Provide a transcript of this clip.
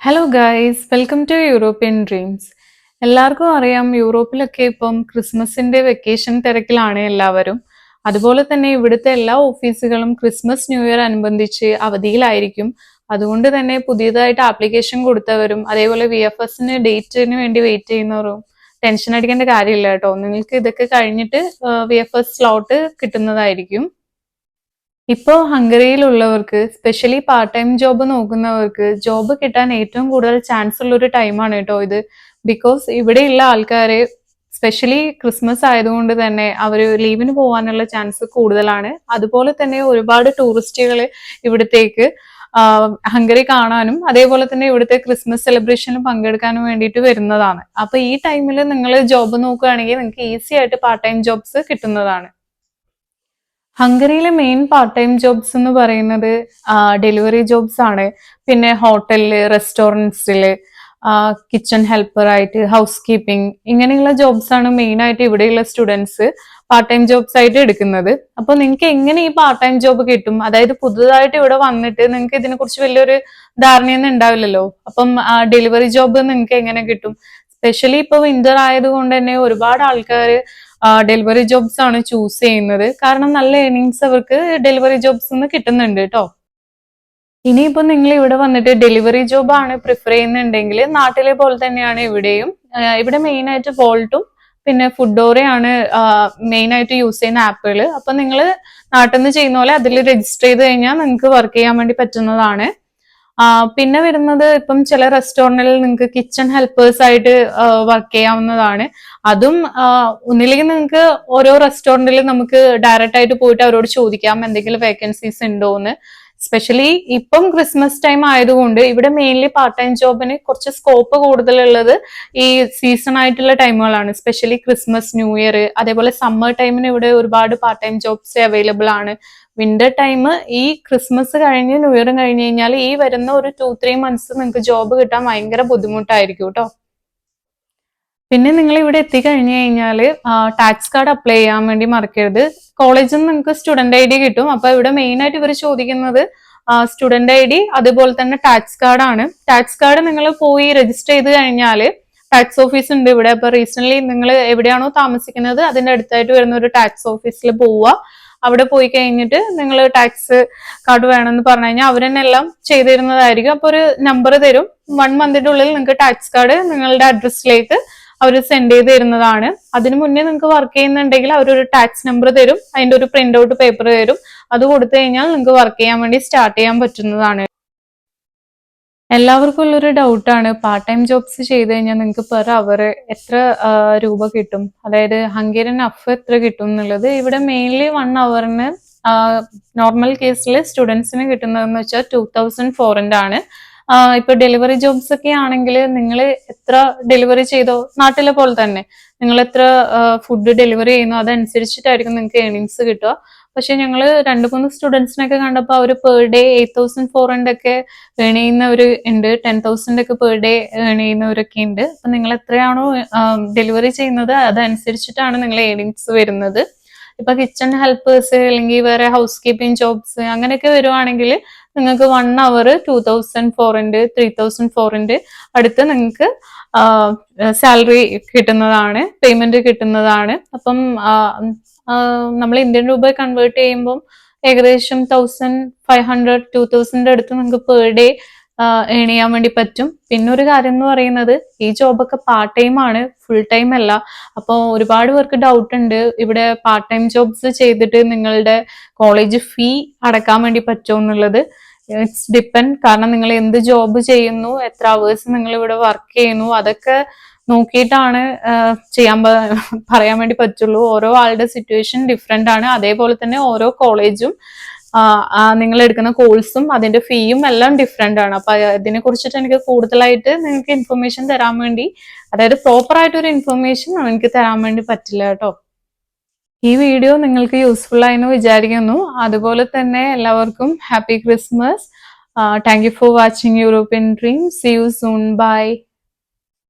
Hello guys welcome to European Dreams എല്ലാവർക്കും അറിയാം യൂറോപ്പിലൊക്കെ ഇപ്പം ക്രിസ്മസിന്റെ വെക്കേഷൻ തിരക്കിലാണ് എല്ലാവരും. അതുപോലെ തന്നെ ഇവിടുത്തെ എല്ലാ ഓഫീസുകളും ക്രിസ്മസ് ന്യൂ ഇയർ അനുബന്ധിച്ച് അവധിയിലായിരിക്കും. അതുകൊണ്ട് തന്നെ പുതിയതായിട്ട് ആപ്ലിക്കേഷൻ കൊടുത്തവരും അതേപോലെ വി എഫ് എസിന് ഡേറ്റിന് വേണ്ടി വെയിറ്റ് ചെയ്യുന്നവരും ടെൻഷൻ അടിക്കേണ്ട കാര്യമില്ല കേട്ടോ. നിങ്ങൾക്ക് ഇതൊക്കെ കഴിഞ്ഞിട്ട് വി എഫ് എസ് സ്ലോട്ട് കിട്ടുന്നതായിരിക്കും. ഇപ്പോൾ ഹംഗറിയിലുള്ളവർക്ക് സ്പെഷ്യലി പാർട്ട് ടൈം ജോബ് നോക്കുന്നവർക്ക് ജോബ് കിട്ടാൻ ഏറ്റവും കൂടുതൽ ചാൻസ് ഉള്ള ഒരു ടൈമാണ് കേട്ടോ ഇത്. ബിക്കോസ് ഇവിടെയുള്ള ആൾക്കാര് സ്പെഷ്യലി ക്രിസ്മസ് ആയതുകൊണ്ട് തന്നെ അവർ ലീവിന് പോകാനുള്ള ചാൻസ് കൂടുതലാണ്. അതുപോലെ തന്നെ ഒരുപാട് ടൂറിസ്റ്റുകൾ ഇവിടത്തേക്ക് ഹംഗറി കാണാനും അതേപോലെ തന്നെ ഇവിടുത്തെ ക്രിസ്മസ് സെലിബ്രേഷനിൽ പങ്കെടുക്കാനും വേണ്ടിയിട്ട് വരുന്നതാണ്. അപ്പൊ ഈ ടൈമിൽ നിങ്ങൾ ജോബ് നോക്കുകയാണെങ്കിൽ നിങ്ങൾക്ക് ഈസി ആയിട്ട് പാർട്ട് ടൈം ജോബ്സ് കിട്ടുന്നതാണ്. ഹംഗറിയിലെ മെയിൻ പാർട്ട് ടൈം ജോബ്സ് എന്ന് പറയുന്നത് ഡെലിവറി ജോബ്സ് ആണ്. പിന്നെ ഹോട്ടലിൽ റെസ്റ്റോറന്റ്സിൽ കിച്ചൺ ഹെൽപ്പർ ആയിട്ട് ഹൗസ് കീപ്പിംഗ് ഇങ്ങനെയുള്ള ജോബ്സ് ആണ് മെയിൻ ആയിട്ട് ഇവിടെയുള്ള സ്റ്റുഡൻസ് പാർട്ട് ടൈം ജോബ്സ് ആയിട്ട് എടുക്കുന്നത്. അപ്പോൾ നിങ്ങൾക്ക് എങ്ങനെ ഈ പാർട്ട് ടൈം ജോബ് കിട്ടും? അതായത് പുതുതായിട്ട് ഇവിടെ വന്നിട്ട് നിങ്ങൾക്ക് ഇതിനെ കുറിച്ച് വലിയൊരു ധാരണയൊന്നും ഉണ്ടാവില്ലല്ലോ. അപ്പം ഡെലിവറി ജോബ് നിങ്ങൾക്ക് എങ്ങനെ കിട്ടും? സ്പെഷ്യലി ഇപ്പൊ വിന്റർ ആയതുകൊണ്ട് തന്നെ ഒരുപാട് ആൾക്കാർ ഡെലിവറി ജോബ്സ് ആണ് ചൂസ് ചെയ്യുന്നത്. കാരണം നല്ല ഏണിങ്സ് അവർക്ക് ഡെലിവറി ജോബ്സ് നിന്ന് കിട്ടുന്നുണ്ട് കേട്ടോ ഇനിയിപ്പോ നിങ്ങൾ ഇവിടെ വന്നിട്ട് ഡെലിവറി ജോബ് ആണ് പ്രിഫർ ചെയ്യുന്നുണ്ടെങ്കിൽ നാട്ടിലെ പോലെ തന്നെയാണ് ഇവിടെയും. ഇവിടെ മെയിൻ ആയിട്ട് വോൾട്ടും പിന്നെ ഫുഡോറയാണ് മെയിൻ ആയിട്ട് യൂസ് ചെയ്യുന്ന ആപ്പുകൾ അപ്പൊ നിങ്ങൾ നാട്ടിൽ നിന്ന് ചെയ്യുന്ന പോലെ അതിൽ രജിസ്റ്റർ ചെയ്ത് കഴിഞ്ഞാൽ നിങ്ങൾക്ക് വർക്ക് ചെയ്യാൻ വേണ്ടി പറ്റുന്നതാണ്. പിന്നെ വരുന്നത് ഇപ്പം ചില റെസ്റ്റോറന്റിൽ നിങ്ങൾക്ക് കിച്ചൺ ഹെൽപ്പേഴ്സ് ആയിട്ട് വർക്ക് ചെയ്യാവുന്നതാണ്. അതും ഒന്നില്ലെങ്കിൽ നിങ്ങൾക്ക് ഓരോ റെസ്റ്റോറന്റിൽ നമുക്ക് ഡയറക്റ്റ് ആയിട്ട് പോയിട്ട് അവരോട് ചോദിക്കാം എന്തെങ്കിലും വേക്കൻസീസ് ഉണ്ടോ എന്ന് സ്പെഷ്യലി ഇപ്പം ക്രിസ്മസ് ടൈം ആയതുകൊണ്ട് ഇവിടെ മെയിൻലി പാർട്ട് ടൈം ജോബിന് കുറച്ച് സ്കോപ്പ് കൂടുതലുള്ളത് ഈ സീസൺ ആയിട്ടുള്ള ടൈമുകളാണ് സ്പെഷ്യലി ക്രിസ്മസ് ന്യൂ ഇയർ അതേപോലെ സമ്മർ ടൈമിന് ഇവിടെ ഒരുപാട് പാർട്ട് ടൈം ജോബ്സ് അവൈലബിൾ ആണ്. വിന്റർ ടൈം ഈ ക്രിസ്മസ് കഴിഞ്ഞ് ന്യൂ ഇയറും കഴിഞ്ഞ് കഴിഞ്ഞാൽ ഈ വരുന്ന ഒരു ടു ത്രീ മന്ത്സ് നിങ്ങൾക്ക് ജോബ് കിട്ടാൻ ഭയങ്കര ബുദ്ധിമുട്ടായിരിക്കും കേട്ടോ പിന്നെ നിങ്ങൾ ഇവിടെ എത്തിക്കഴിഞ്ഞു കഴിഞ്ഞാൽ ടാക്സ് കാർഡ് അപ്ലൈ ചെയ്യാൻ വേണ്ടി മറക്കരുത്. കോളേജിൽ നിന്ന് നിങ്ങൾക്ക് സ്റ്റുഡന്റ് ഐ ഡി കിട്ടും. അപ്പൊ ഇവിടെ മെയിൻ ആയിട്ട് ഇവർ ചോദിക്കുന്നത് സ്റ്റുഡന്റ് ഐ ഡി അതുപോലെ തന്നെ ടാക്സ് കാർഡ് ആണ്. ടാക്സ് കാർഡ് നിങ്ങൾ പോയി രജിസ്റ്റർ ചെയ്ത് കഴിഞ്ഞാൽ ടാക്സ് ഓഫീസ് ഉണ്ട് ഇവിടെ. അപ്പൊ റീസെന്റ് നിങ്ങൾ എവിടെയാണോ താമസിക്കുന്നത് അതിന്റെ അടുത്തായിട്ട് വരുന്ന ഒരു ടാക്സ് ഓഫീസിൽ പോവുക. അവിടെ പോയി കഴിഞ്ഞിട്ട് നിങ്ങൾ ടാക്സ് കാർഡ് വേണമെന്ന് പറഞ്ഞു കഴിഞ്ഞാൽ അവരെന്നെ എല്ലാം ചെയ്തു തരുന്നതായിരിക്കും അപ്പൊ ഒരു നമ്പർ തരും. വൺ മന്തിന്റെ ഉള്ളിൽ നിങ്ങൾക്ക് ടാക്സ് കാർഡ് നിങ്ങളുടെ അഡ്രസ്സിലേക്ക് അവർ സെൻഡ് ചെയ്ത് തരുന്നതാണ്. അതിനു മുന്നേ നിങ്ങൾക്ക് വർക്ക് ചെയ്യുന്നുണ്ടെങ്കിൽ അവരൊരു ടാക്സ് നമ്പർ തരും. അതിന്റെ ഒരു പ്രിന്റ് ഔട്ട് പേപ്പർ തരും. അത് കൊടുത്തു കഴിഞ്ഞാൽ നിങ്ങൾക്ക് വർക്ക് ചെയ്യാൻ വേണ്ടി സ്റ്റാർട്ട് ചെയ്യാൻ പറ്റുന്നതാണ്. എല്ലാവർക്കും ഉള്ളൊരു ഡൗട്ടാണ് പാർട്ട് ടൈം ജോബ്സ് ചെയ്ത് കഴിഞ്ഞാൽ നിങ്ങൾക്ക് പെർ അവർ എത്ര രൂപ കിട്ടും? അതായത് ഹംഗേറിയൻ അഫ് എത്ര കിട്ടും എന്നുള്ളത്. ഇവിടെ മെയിൻലി വൺ അവറിന് നോർമൽ കേസിൽ സ്റ്റുഡൻസിന് കിട്ടുന്നതെന്ന് വെച്ചാൽ ടൂ തൗസൻഡ് ഫോറിന്റെ ആണ്. ഇപ്പൊ ഡെലിവറി ജോബ്സ് ഒക്കെ ആണെങ്കിൽ നിങ്ങൾ എത്ര ഡെലിവറി ചെയ്തോ നാട്ടിലെ പോലെ തന്നെ. നിങ്ങൾ എത്ര ഫുഡ് ഡെലിവറി ചെയ്യുന്നോ അതനുസരിച്ചിട്ടായിരിക്കും നിങ്ങൾക്ക് ഏണിങ്സ് കിട്ടുക. പക്ഷെ ഞങ്ങൾ രണ്ട് മൂന്ന് സ്റ്റുഡൻസിനൊക്കെ കണ്ടപ്പോൾ അവർ per day eight thousand four hundred ഒക്കെ ഏൺ ചെയ്യുന്നവർ ഉണ്ട് ടെൻ തൗസൻഡ് ഒക്കെ പെർ ഡേ ഏൺ ചെയ്യുന്നവരൊക്കെ ഉണ്ട് അപ്പൊ നിങ്ങൾ എത്രയാണോ ഡെലിവറി ചെയ്യുന്നത് അതനുസരിച്ചിട്ടാണ് നിങ്ങൾ ഏണിങ്സ് വരുന്നത്. ഇപ്പൊ കിച്ചൺ ഹെൽപ്പേഴ്സ് അല്ലെങ്കിൽ വേറെ ഹൗസ് കീപ്പിംഗ് ജോബ്സ് അങ്ങനെയൊക്കെ വരുവാണെങ്കിൽ നിങ്ങൾക്ക് one hour two thousand four ഉണ്ട് ത്രീ തൗസൻഡ് ഫോർ ഉണ്ട് അടുത്ത് നിങ്ങൾക്ക് സാലറി കിട്ടുന്നതാണ് പേയ്മെന്റ് കിട്ടുന്നതാണ്. അപ്പം നമ്മൾ ഇന്ത്യൻ രൂപ കൺവേർട്ട് ചെയ്യുമ്പോൾ ഏകദേശം thousand five hundred two thousand അടുത്ത് നമുക്ക് പെർ ഡേ ഏൺ ചെയ്യാൻ വേണ്ടി പറ്റും. പിന്നെ ഒരു കാര്യം എന്ന് പറയുന്നത് ഈ ജോബൊക്കെ പാർട്ട് ടൈം ആണ് ഫുൾ ടൈം അല്ല. അപ്പോൾ ഒരുപാട് പേർക്ക് ഡൗട്ട് ഉണ്ട്. ഇവിടെ പാർട്ട് ടൈം ജോബ്സ് ചെയ്തിട്ട് നിങ്ങളുടെ കോളേജ് ഫീ അടക്കാൻ വേണ്ടി പറ്റുമോ എന്നുള്ളത്. ഇറ്റ്സ് ഡിപ്പെൻഡ് കാരണം നിങ്ങൾ എന്ത് ജോബ് ചെയ്യുന്നു എത്ര അവേഴ്സ് നിങ്ങൾ ഇവിടെ വർക്ക് ചെയ്യുന്നു അതൊക്കെ നോക്കിയിട്ടാണ് ചെയ്യാൻ പറയാൻ വേണ്ടി പറ്റുള്ളൂ. ഓരോ ആളുടെ സിറ്റുവേഷൻ ഡിഫറെന്റ് ആണ്. അതേപോലെ തന്നെ ഓരോ കോളേജും നിങ്ങൾ എടുക്കുന്ന കോഴ്സും അതിന്റെ ഫീയും എല്ലാം ഡിഫറെന്റ് ആണ്. അപ്പൊ അതിനെ കുറിച്ചിട്ട് എനിക്ക് കൂടുതലായിട്ട് നിങ്ങൾക്ക് ഇൻഫർമേഷൻ തരാൻ വേണ്ടി അതായത് പ്രോപ്പർ ആയിട്ട് ഒരു ഇൻഫർമേഷൻ എനിക്ക് തരാൻ വേണ്ടി പറ്റില്ല കേട്ടോ. ഈ വീഡിയോ നിങ്ങൾക്ക് യൂസ്ഫുൾ ആയെന്ന് വിചാരിക്കുന്നു. അതുപോലെ തന്നെ എല്ലാവർക്കും happy Christmas thank you for watching European Dream see you soon bye